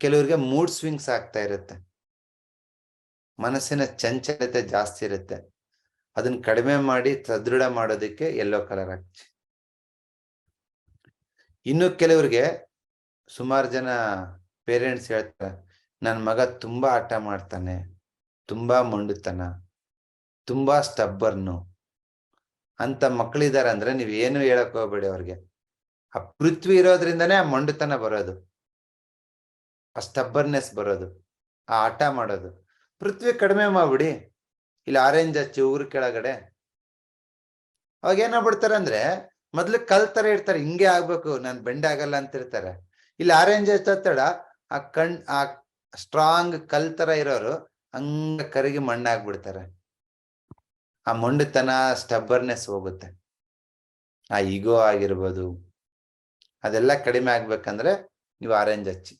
ಕೆಲವ್ರಿಗೆ mood swings ಆಗ್ತಾ ಇರುತ್ತೆ. ಮನಸ್ಸಿನ ಚಂಚಲತೆ ಜಾಸ್ತಿ ಇರುತ್ತೆ. ಅದನ್ನ ಕಡಿಮೆ ಮಾಡಿ ಸದೃಢ ಮಾಡೋದಕ್ಕೆ ಎಲ್ಲೋ ಕಲರ್ ಹಚ್ಚಿ ಇನ್ನು ಕೆಲವರಿಗೆ ಸುಮಾರು ಜನ ಪೇರೆಂಟ್ಸ್ ಹೇಳ್ತಾರೆ ನನ್ನ ಮಗ ತುಂಬಾ ಆಟ ಮಾಡ್ತಾನೆ, ತುಂಬಾ ಮೊಂಡುತನ, ತುಂಬಾ ಸ್ಟಬ್ಬರ್ನು ಅಂತ ಮಕ್ಕಳಿದಾರೆ ಅಂದ್ರೆ ನೀವ್ ಏನು ಹೇಳಕ್ ಹೋಗ್ಬೇಡಿ ಅವ್ರಿಗೆ. ಆ ಪೃಥ್ವಿ ಇರೋದ್ರಿಂದನೇ ಆ ಮಂಡುತನ ಬರೋದು. ಆ ಸ್ಟಬ್ಬರ್ನೆಸ್ ಬರೋದು, ಆ ಆಟ ಮಾಡೋದು. ಪೃಥ್ವಿ ಕಡಿಮೆ ಮಾಡ್ಬಿಡಿ. ಇಲ್ಲಿ ಆರೆಂಜ್ ಹಚ್ಚಿ ಊರ್ ಕೆಳಗಡೆ. ಅವಾಗ ಏನಾಗ್ಬಿಡ್ತಾರೆ ಅಂದ್ರೆ, ಮೊದ್ಲು ಕಲ್ ತರ ಇರ್ತಾರೆ ಹಿಂಗೆ ಆಗ್ಬೇಕು, ನಾನ್ ಬೆಂಡೆ ಆಗಲ್ಲ ಅಂತ ಇರ್ತಾರೆ. ಇಲ್ಲಿ ಆರೆಂಜ್ ಹಚ್ಚತ್ತಡ ಆ ಕಣ್, ಆ ಸ್ಟ್ರಾಂಗ್ ಕಲ್ ತರ ಇರೋರು ಹಂಗ ಕರಗಿ ಮಣ್ಣಾಗ್ಬಿಡ್ತಾರೆ. ಆ ಮೊಂಡುತನ ಸ್ಟಬ್ಬರ್ನೆಸ್ ಹೋಗುತ್ತೆ. ಆ ಈಗೋ ಆಗಿರ್ಬೋದು, ಅದೆಲ್ಲ ಕಡಿಮೆ ಆಗ್ಬೇಕಂದ್ರೆ ನೀವು ಆರೆಂಜ್ ಹಚ್ಚಿ.